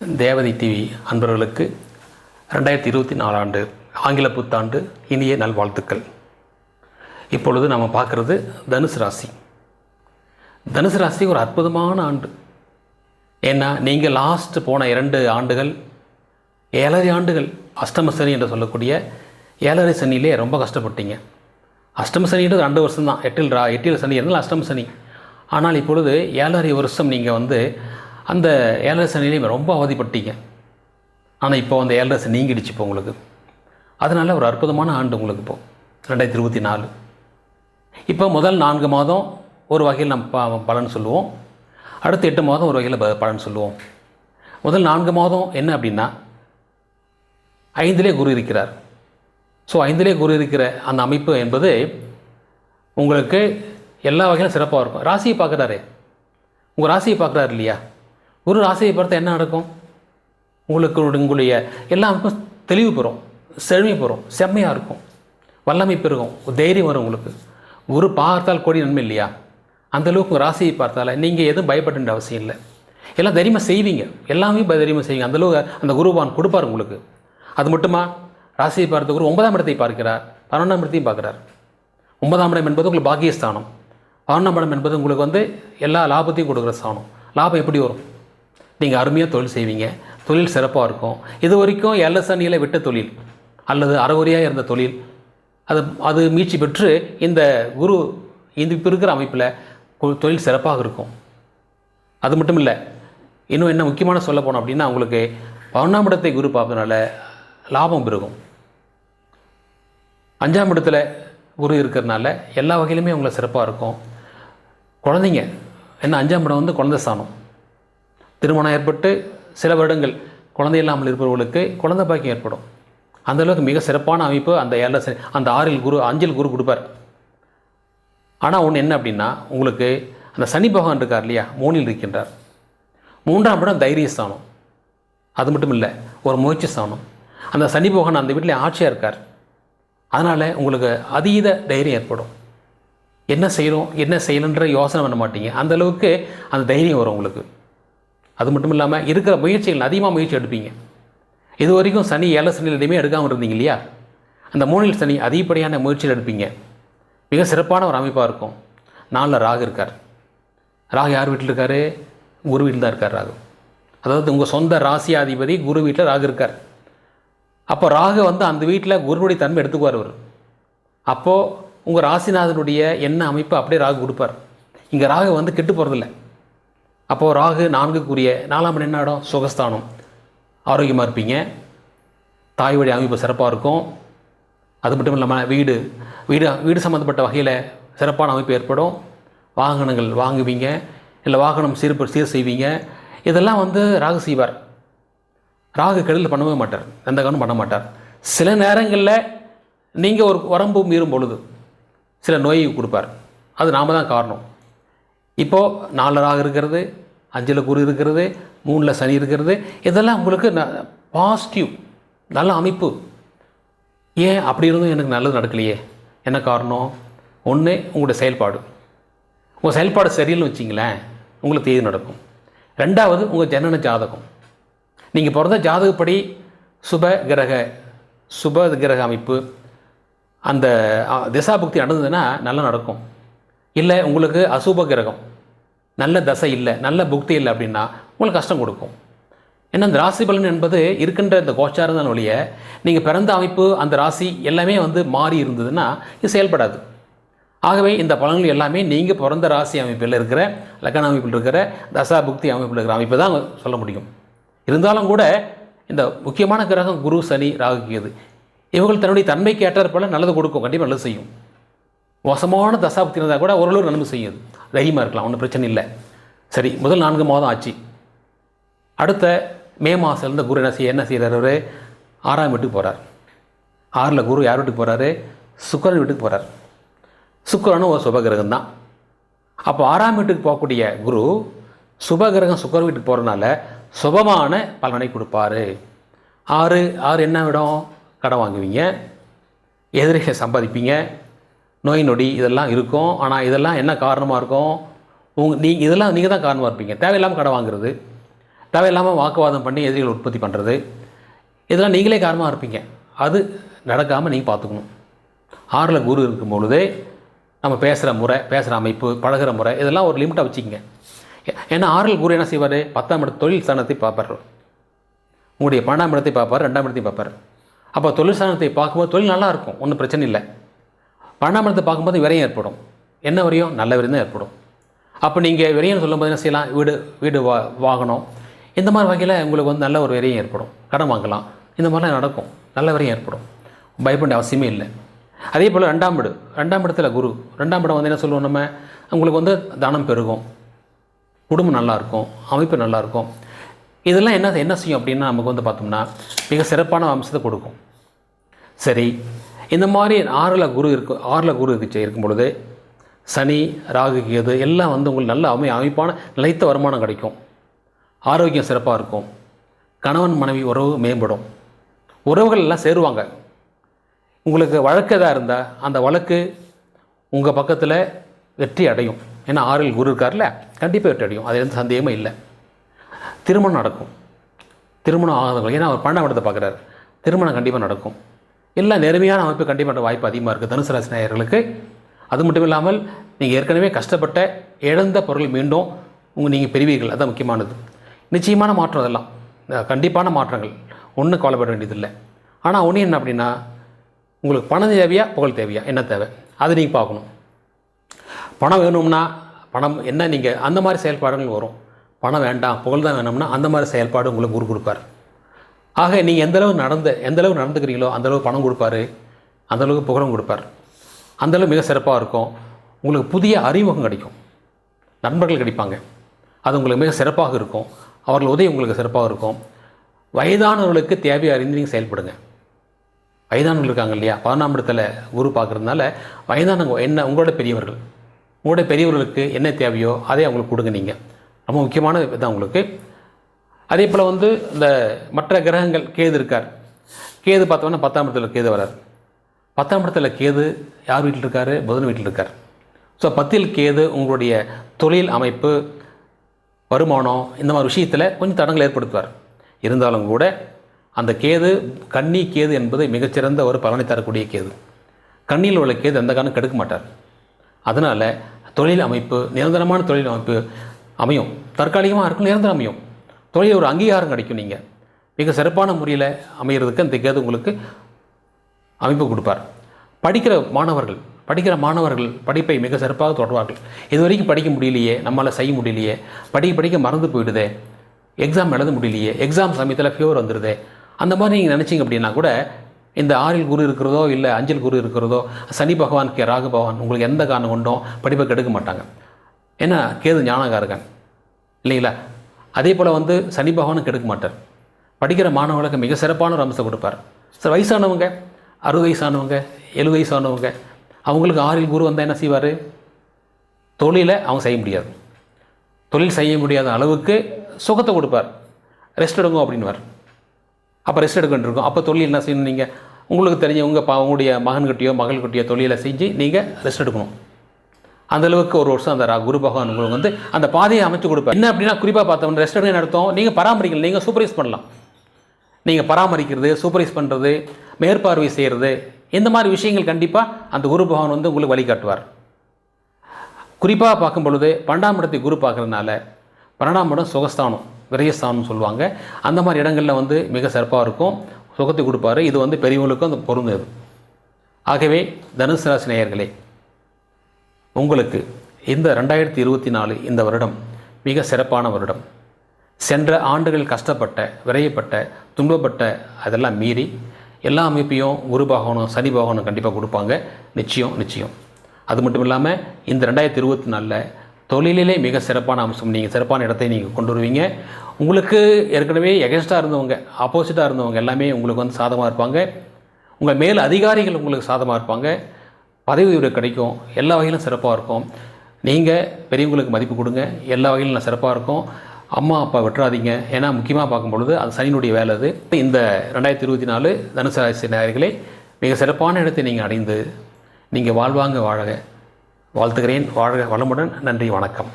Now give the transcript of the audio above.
தேவதை டிவி அன்பர்களுக்கு ரெண்டாயிரத்தி இருபத்தி நாலாண்டு ஆங்கில புத்தாண்டு இனிய நல்வாழ்த்துக்கள். இப்பொழுது நாம் பார்க்குறது தனுசு ராசி. தனுசு ராசி ஒரு அற்புதமான ஆண்டு. ஏன்னா நீங்கள் லாஸ்ட் போன இரண்டு ஆண்டுகள் ஏழரை ஆண்டுகள் அஷ்டம சனி என்று சொல்லக்கூடிய ஏழரை சனியிலே ரொம்ப கஷ்டப்பட்டீங்க. அஷ்டம சனின்றது ரெண்டு வருஷம் தான் எட்டில் ரா எட்டில் சனி இருந்தால் அஷ்டம சனி. ஆனால் இப்பொழுது ஏழரை வருஷம் நீங்கள் வந்து அந்த ஏழரை சனியிலே ரொம்ப அவதிப்பட்டீங்க. ஆனால் இப்போ அந்த ஏழரை சனி நீங்கிடுச்சு இப்போ உங்களுக்கு. அதனால் ஒரு அற்புதமான ஆண்டு உங்களுக்கு இப்போ. ரெண்டாயிரத்தி இருபத்தி நாலு. இப்போ முதல் நான்கு மாதம் ஒரு வகையில் நம்ம ப பலன் சொல்லுவோம். அடுத்த எட்டு மாதம் ஒரு வகையில் ப- பலன் சொல்லுவோம். முதல் நான்கு மாதம் என்ன அப்படின்னா ஐந்திலே குரு இருக்கிறார். ஸோ ஐந்திலே குரு இருக்கிற அந்த அமைப்பு என்பது உங்களுக்கு எல்லா வகையிலும் சிறப்பாக இருக்கும். ராசியை பார்க்குறாரு. உங்கள் ராசியை பார்க்குறாரு இல்லையா? குரு ராசியை பார்த்தா என்ன நடக்கும்? உங்களுக்கு உங்களுடைய எல்லாருக்கும் தெளிவு பெறும் செழுமை பெறும் செம்மையாக இருக்கும் வல்லமை பெருகும் தைரியம் வரும் உங்களுக்கு. குரு பார்த்தால் கோடி நன்மை இல்லையா? அந்தளவுக்கு உங்கள் ராசியை பார்த்தால நீங்கள் எதுவும் பயப்பட வேண்டிய அவசியம் இல்லை. எல்லாம் தைரியமாக செய்வீங்க. எல்லாமே ப- தைரியமாக செய்வீங்க. அந்தளவுக்கு அந்த குருவான் கொடுப்பார் உங்களுக்கு. அது மட்டுமா? ராசியை பார்த்த குரு ஒன்பதாம் இடத்தை பார்க்கிறார் பன்னெண்டாம் இடத்தையும் பார்க்குறார். ஒன்பதாம் இடம் என்பது உங்களுக்கு பாக்கியஸ்தானம். பன்னெண்டாம் இடம் என்பது உங்களுக்கு வந்து எல்லா லாபத்தையும் கொடுக்குற ஸ்தானம். லாபம் எப்படி வரும்? நீங்கள் அருமையாக தொழில் செய்வீங்க. தொழில் சிறப்பாக இருக்கும். இது வரைக்கும் எல்எஸ்என்இல விட்ட தொழில் அல்லது அறகுறையாக இருந்த தொழில். அது அது மீட்சி பெற்று இந்த குரு இந்த இப்போ இருக்கிற அமைப்பில் கு- தொழில் சிறப்பாக இருக்கும். அது மட்டும் இல்லை இன்னும் என்ன முக்கியமான சொல்ல போனோம் அப்படின்னா உங்களுக்கு பன்னெண்டாம் இடத்தை குரு பார்ப்பதுனால லாபம் பெருகும். அஞ்சாம் இடத்துல குரு இருக்கிறதுனால எல்லா வகையிலுமே அவங்கள சிறப்பாக இருக்கும். குழந்தைங்க என்ன அஞ்சாம் இடம் வந்து குழந்தை சாணம் திருமணம் ஏற்பட்டு சில வருடங்கள் குழந்தை இல்லாமல் இருப்பவர்களுக்கு குழந்தை பாக்கியம் ஏற்படும். அந்த அளவுக்கு மிக சிறப்பான அமைப்பு அந்த ஏழில் அந்த ஆறில் குரு அஞ்சில் குரு கொடுப்பார். ஆனால் ஒன்று என்ன அப்படின்னா உங்களுக்கு அந்த சனி பகவான் இருக்கார் இல்லையா? மூணில் இருக்கின்றார். மூன்றாம் இடம் தைரியஸ்தானம் அது மட்டும் இல்லை ஒரு முயற்சி ஸ்தானம். அந்த சனி பகவான் அந்த வீட்டில் ஆட்சியாக இருக்கார். அதனால் உங்களுக்கு அதீத தைரியம் ஏற்படும். என்ன செய்கிறோம் என்ன செய்யணுன்ற யோசனை பண்ண மாட்டீங்க. அந்த அளவுக்கு அந்த தைரியம் வரும் உங்களுக்கு. அது மட்டும் இல்லாமல் இருக்கிற முயற்சிகள் அதிகமாக முயற்சி எடுப்பீங்க. இது வரைக்கும் சனி ஏழை சனியில் எதுவுமே எடுக்காமல் இருந்தீங்க இல்லையா? அந்த மூணில் சனி அதிகப்படியான முயற்சிகள் எடுப்பீங்க. மிக சிறப்பான ஒரு அமைப்பாக இருக்கும். நாளில் ராகு இருக்கார். ராகு யார் வீட்டில் இருக்காரு? குரு வீட்டில் தான் இருக்கார் ராகு. அதாவது உங்கள் சொந்த ராசியாதிபதி குரு வீட்டில் ராகு இருக்கார். அப்போ ராகு வந்து அந்த வீட்டில் குருவுடைய தன்மை எடுத்துக்குவார் அவர். அப்போது உங்கள் ராசிநாதனுடைய என்ன அமைப்பு அப்படியே ராகு கொடுப்பார். இங்கே ராகு வந்து கெட்டு போகிறதில்ல அப்போது ராகு நான்குக்குரிய நாலாம் இடம் என்ன இடம்? சுகஸ்தானம். ஆரோக்கியமாக இருப்பீங்க. தாய் வழி அமைப்பு சிறப்பாக இருக்கும். அது மட்டும் இல்லாமல் வீடு வீடு வீடு சம்மந்தப்பட்ட வகையில் சிறப்பான அமைப்பு ஏற்படும். வாகனங்கள் வாங்குவீங்க. இல்லை வாகனம் சீர்ப்பு சீர் செய்வீங்க. இதெல்லாம் வந்து ராகு செய்வார். ராகு கெடுதல் பண்ணவே மாட்டார். எந்த காரணம் பண்ண மாட்டார். சில நேரங்களில் நீங்கள் ஒரு வரம்பு மீறும் பொழுது சில நோயை கொடுப்பார். அது நாம தான் காரணம். இப்போது நாலு ராகு இருக்கிறது அஞ்சில் குரு இருக்கிறது மூணில் சனி இருக்கிறது இதெல்லாம் உங்களுக்கு ந பாசிட்டிவ் நல்ல அமைப்பு. ஏன் அப்படி இருந்தும் எனக்கு நல்லது நடக்கலையே? என்ன காரணம்? ஒன்று உங்களுடைய செயல்பாடு. உங்கள் செயல்பாடு சரியில்லைன்னு வச்சிங்களேன் உங்களுக்கு தீது நடக்கும். ரெண்டாவது உங்கள் ஜனன ஜாதகம். நீங்கள் பிறந்த ஜாதகப்படி சுப கிரக சுப கிரக அமைப்பு அந்த திசாபக்தி திசாபுக்தி நடந்ததுன்னா நல்லா நடக்கும். இல்லை உங்களுக்கு அசுப கிரகம். நல்ல தசை இல்லை நல்ல புக்தி இல்லை அப்படின்னா உங்களுக்கு கஷ்டம் கொடுக்கும். ஏன்னா இந்த ராசி பலன் என்பது இருக்கின்ற இந்த கோச்சாரந்தான் ஒழிய நீங்கள் பிறந்த அமைப்பு அந்த ராசி எல்லாமே வந்து மாறி இருந்ததுன்னா இது செயல்படாது. ஆகவே இந்த பலன்கள் எல்லாமே நீங்கள் பிறந்த ராசி அமைப்பில் இருக்கிற லக்கண அமைப்பில் இருக்கிற தசா புக்தி அமைப்பில் இருக்கிற அமைப்பு தான் சொல்ல முடியும். இருந்தாலும் கூட இந்த முக்கியமான கிரகம் குரு சனி ராகு கேது. இவர்கள் தன்னுடைய தன்மைக்கு ஏற்றார் போல நல்லது கொடுக்கும் கண்டிப்பாக நல்லது செய்யும். வசமான தசாப்தி இருந்தால் கூட ஓரளவு நன்மை செய்யும் தைரியமாக இருக்கலாம் ஒன்றும் பிரச்சனை இல்லை. சரி முதல் நான்கு மாதம் ஆச்சு. அடுத்த மே மாதத்துலேருந்து குரு என்ன செய்ய என்ன செய்கிறார் அவர்? ஆறாம் வீட்டுக்கு போகிறார் ஆறில் குரு யார் வீட்டுக்கு போகிறாரு சுக்கரன் வீட்டுக்கு போகிறார் சுக்கரனும் ஒரு சுபகிரகம் தான். அப்போ ஆறாம் வீட்டுக்கு போகக்கூடிய குரு சுபகிரகம் சுக்கர வீட்டுக்கு போகிறனால சுபமான பலனை கொடுப்பாரு. ஆறு ஆறு என்ன இடம்? கடன் வாங்குவீங்க எதிரியை சம்பாதிப்பீங்க நோய் நொடி இதெல்லாம் இருக்கும். ஆனால் இதெல்லாம் என்ன காரணமாக இருக்கும்? உங்க நீ இதெல்லாம் நீங்கள் தான் காரணமாக இருப்பீங்க. தேவையில்லாமல் கடை வாங்குறது தேவையில்லாமல் வாக்குவாதம் பண்ணி எதிரிகள் உற்பத்தி பண்ணுறது இதெல்லாம் நீங்களே காரணமாக இருப்பீங்க. அது நடக்காமல் நீங்கள் பார்த்துக்கணும். ஆறில் குரு இருக்கும் பொழுதே நம்ம பேசுகிற முறை பேசுகிற அமைப்பு பழகுற முறை இதெல்லாம் ஒரு லிமிட்டாக வச்சுக்கோங்க. ஏ- ஏன்னா ஆறில் குரு என்ன செய்வார்? பத்தாம் இடத்து தொழில் ஸ்தானத்தை பார்ப்பார். உங்களுடைய பன்னெண்டாம் இடத்தை பார்ப்பார் ரெண்டாம் இடத்தையும் பார்ப்பார். அப்போ தொழில் ஸ்தானத்தை பார்க்கும்போது தொழில் நல்லாயிருக்கும் ஒன்றும் பிரச்சனை இல்லை. பன்னெண்டாம் இடத்தை பார்க்கும்போது விரையும் ஏற்படும். என்ன வரையும்? நல்ல விரையும் தான் ஏற்படும். அப்போ நீங்கள் விரையும் சொல்லும்போது என்ன செய்யலாம்? வீடு வீடு வா வாகனம் இந்த மாதிரி வகையில் உங்களுக்கு வந்து நல்ல ஒரு விரையும் ஏற்படும். கடன் வாங்கலாம். இந்த மாதிரிலாம் நடக்கும். நல்ல விரையும் ஏற்படும். பயப்பட அவசியமே இல்லை. அதே போல் ரெண்டாம் வீடு ரெண்டாம் இடத்துல குரு. ரெண்டாம் இடம் வந்து என்ன சொல்லுவோம் நம்ம? உங்களுக்கு வந்து தானம் பெருகும். குடும்பம் நல்லாயிருக்கும் அமைப்பு நல்லாயிருக்கும் இதெல்லாம் என்ன என்ன செய்யும் அப்படின்னா நமக்கு வந்து பார்த்தோம்னா மிக சிறப்பான அம்சத்தை கொடுக்கும். சரி. இந்த மாதிரி ஆறில் குரு இருக்கு ஆறில் குரு இருக்கு இருக்கும் பொழுது சனி ராகு கேது எல்லாம் வந்து உங்களுக்கு நல்ல அமை அமைப்பான நிலைத்த வருமானம் கிடைக்கும். ஆரோக்கியம் சிறப்பாக இருக்கும். கணவன் மனைவி உறவு மேம்படும். உறவுகள் எல்லாம் சேருவாங்க. உங்களுக்கு வழக்கு எதாக இருந்தால் அந்த வழக்கு உங்கள் பக்கத்தில் வெற்றி அடையும். ஏன்னா ஆறில் குரு இருக்கார்ல கண்டிப்பாக வெற்றி அடையும். அது எந்த சந்தேகமே இல்லை. திருமணம் நடக்கும். திருமணம் ஆகாதவங்க ஏன்னா அவர் பன்னெண்டாம் இடத்தை பார்க்குறாரு. திருமணம் கண்டிப்பாக நடக்கும். எல்லாம் நேர்மையான அமைப்பு கண்டிப்பாக வாய்ப்பு அதிகமாக இருக்குது. தனுசு ராசி நேயர்களுக்கு. அது மட்டும் இல்லாமல் நீங்கள் ஏற்கனவே கஷ்டப்பட்ட இழந்த பொருள் மீண்டும் உங்கள் நீங்கள் பெறுவீர்கள். அதுதான் முக்கியமானது. நிச்சயமான மாற்றம் அதெல்லாம். கண்டிப்பான மாற்றங்கள். ஒன்றும் கவலைப்பட வேண்டியதில்லை. ஆனால் ஒன்று என்ன அப்படின்னா உங்களுக்கு பணம் தேவையா புகழ் தேவையா? என்ன தேவை? அதை நீங்கள் பார்க்கணும். பணம் வேணும்னா பணம் என்ன நீங்கள் அந்த மாதிரி செயல்பாடுகள் வரும். பணம் வேண்டாம் புகழ் தான் வேணும்னா அந்த மாதிரி செயல்பாடு உங்களுக்கு குரு கொடுப்பார். ஆக நீங்கள் எந்தளவு நடந்த எந்தளவு நடந்துக்கிறீங்களோ அந்தளவு பணம் கொடுப்பாரு அந்தளவுக்கு புகழும் கொடுப்பார். அந்தளவு மிக சிறப்பாக இருக்கும். உங்களுக்கு புதிய அறிமுகம் கிடைக்கும். நண்பர்கள் கிடைப்பாங்க. அது உங்களுக்கு மிக சிறப்பாக இருக்கும். அவர்கள் உதவி உங்களுக்கு சிறப்பாக இருக்கும். வயதானவர்களுக்கு தேவையை அறிந்து நீங்கள் செயல்படுங்க. வயதானவர்கள் இருக்காங்க இல்லையா? பதினாம் இடத்துல குரு பார்க்குறதுனால வயதானவங்க என்ன உங்களோட பெரியவர்கள். உங்களோட பெரியவர்களுக்கு என்ன தேவையோ அதை அவங்களுக்கு கொடுங்க நீங்கள் ரொம்ப முக்கியமான இதான் உங்களுக்கு. அதே போல் வந்து இந்த மற்ற கிரகங்கள் கேது இருக்கார். கேது பார்த்தோன்னா பத்தாம் இடத்துல கேது வரார். பத்தாம் இடத்துல கேது யார் வீட்டில் இருக்கார்? புதன் வீட்டில் இருக்கார். ஸோ பத்தில் கேது உங்களுடைய தொழில் அமைப்பு வருமானம் இந்த மாதிரி விஷயத்தில் கொஞ்சம் தடங்கள் ஏற்படுத்துவார். இருந்தாலும் கூட அந்த கேது கன்னி கேது என்பது மிகச்சிறந்த ஒரு பலனை தரக்கூடிய கேது. கண்ணியில் உள்ள கேது எந்த காரணம் கெடுக்க மாட்டார். அதனால் தொழில் அமைப்பு நிரந்தரமான தொழில் அமைப்பு அமையும். தற்காலிகமாக இருக்கும் நிரந்தரம் அமையும். தொழில் ஒரு அங்கீகாரம் கிடைக்கும் நீங்கள் மிக சிறப்பான முறையில் அமைகிறதுக்கு அந்த கேது உங்களுக்கு அமைப்பு கொடுப்பார். படிக்கிற மாணவர்கள் படிக்கிற மாணவர்கள் படிப்பை மிக சிறப்பாக தொடர்வார்கள். இது வரைக்கும் படிக்க முடியலையே நம்மளால் செய்ய முடியலையே படிக்க படிக்க மறந்து போயிடுதே எக்ஸாம் எழுத முடியலையே எக்ஸாம் சமயத்தில் ஃபீவர் வந்துடுதே அந்த மாதிரி நீங்கள் நினச்சிங்க அப்படின்னா கூட இந்த ஆறில் குரு இருக்கிறதோ இல்லை அஞ்சல் குரு இருக்கிறதோ சனி பகவான் கே ராகு பகவான் உங்களுக்கு எந்த காரணம் கொண்டும் படிப்பை கெடுக்க மாட்டாங்க. ஏன்னா கேது ஞானகாரகன் இல்லைங்களா? அதே போல் வந்து சனி பகவானும் கெடுக்க மாட்டார். படிக்கிற மாணவர்களுக்கு மிக சிறப்பான ஒரு அம்சம் கொடுப்பார். சார் வயசானவங்க அறுபது வயசானவங்க எழுபது வயசானவங்க அவங்களுக்கு ஆறில் குரு வந்தால் என்ன செய்வார்? தொழிலை அவங்க செய்ய முடியாது. தொழில் செய்ய முடியாத அளவுக்கு சுகத்தை கொடுப்பார். ரெஸ்ட் எடுங்க அப்படின்வார் அப்போ ரெஸ்ட் எடுக்க அப்போ தொழில் என்ன செய்யணும் நீங்கள் உங்களுக்கு தெரிஞ்ச உங்கள் பா உங்களுடைய மகன்கிட்டயோ மகள்கிட்டயோ தொழிலை செஞ்சு நீங்கள் ரெஸ்ட் எடுக்கணும். அந்த அளவுக்கு ஒரு வருஷம் அந்த ரா- குரு பகவான் உங்களுக்கு வந்து அந்த பாதையை அமைச்சு கொடுப்பார். என்ன அப்படின்னா குறிப்பாக பார்த்தோம்னா ரெஸ்ட் எடுக்க நடத்தும் நீங்கள் பராமரிக்கல நீங்கள் சூப்பரைஸ் பண்ணலாம். நீங்கள் பராமரிக்கிறது சூப்பரைஸ் பண்ணுறது மேற்பார்வை செய்கிறது இந்த மாதிரி விஷயங்கள் கண்டிப்பாக அந்த குரு பகவான் வந்து உங்களுக்கு வழிகாட்டுவார். குறிப்பாக பார்க்கும் பொழுது பன்னெண்டாம் இடத்தை குரு பார்க்குறதுனால பன்னெண்டாம் இடம் சுகஸ்தானம் விரயஸ்தானம்னு சொல்லுவாங்க. அந்த மாதிரி இடங்களில் வந்து மிக சிறப்பாக இருக்கும். சுகத்தை கொடுப்பாரு. இது வந்து பெரியவங்களுக்கும் அந்த பொருந்தது ஆகவே தனுசு ராசி நேயர்களே உங்களுக்கு இந்த ரெண்டாயிரத்தி இருபத்தி நாலு இந்த வருடம் மிக சிறப்பான வருடம். சென்ற ஆண்டுகள் கஷ்டப்பட்ட விரையப்பட்ட துன்பப்பட்ட அதெல்லாம் மீறி எல்லா அமைப்பையும் குரு பகவானும் சனி பகவானும் கண்டிப்பாக கொடுப்பாங்க. நிச்சயம் நிச்சயம். அது மட்டும் இல்லாமல் இந்த ரெண்டாயிரத்தி இருபத்தி நாலில் தொழிலிலே மிக சிறப்பான அம்சம் நீங்கள் சிறப்பான இடத்தை நீங்கள் கொண்டு வருவீங்க. உங்களுக்கு ஏற்கனவே எகென்ஸ்டாக இருந்தவங்க ஆப்போசிட்டாக இருந்தவங்க எல்லாமே உங்களுக்கு வந்து சாதமாக இருப்பாங்க. உங்கள் மேல் அதிகாரிகள் உங்களுக்கு சாதமாக இருப்பாங்க. பதவி உயர்வு கிடைக்கும். எல்லா வகையிலும் சிறப்பாக இருக்கும். நீங்கள் பெரியவங்களுக்கு மதிப்பு கொடுங்க. எல்லா வகையிலும் நான் சிறப்பாக இருக்கும். அம்மா அப்பா விட்டுறாதீங்க ஏன்னா முக்கியமாக பார்க்கும் பொழுது அது சனியினுடைய வேலை அது. இந்த ரெண்டாயிரத்தி இருபத்தி நாலு தனுசு ராசி நேயர்களே மிக சிறப்பான இடத்தை நீங்கள் அடைந்து நீங்கள் வாழ்வாங்க வாழக வாழ்த்துகிறேன். வாழ்க வளமுடன். நன்றி வணக்கம்.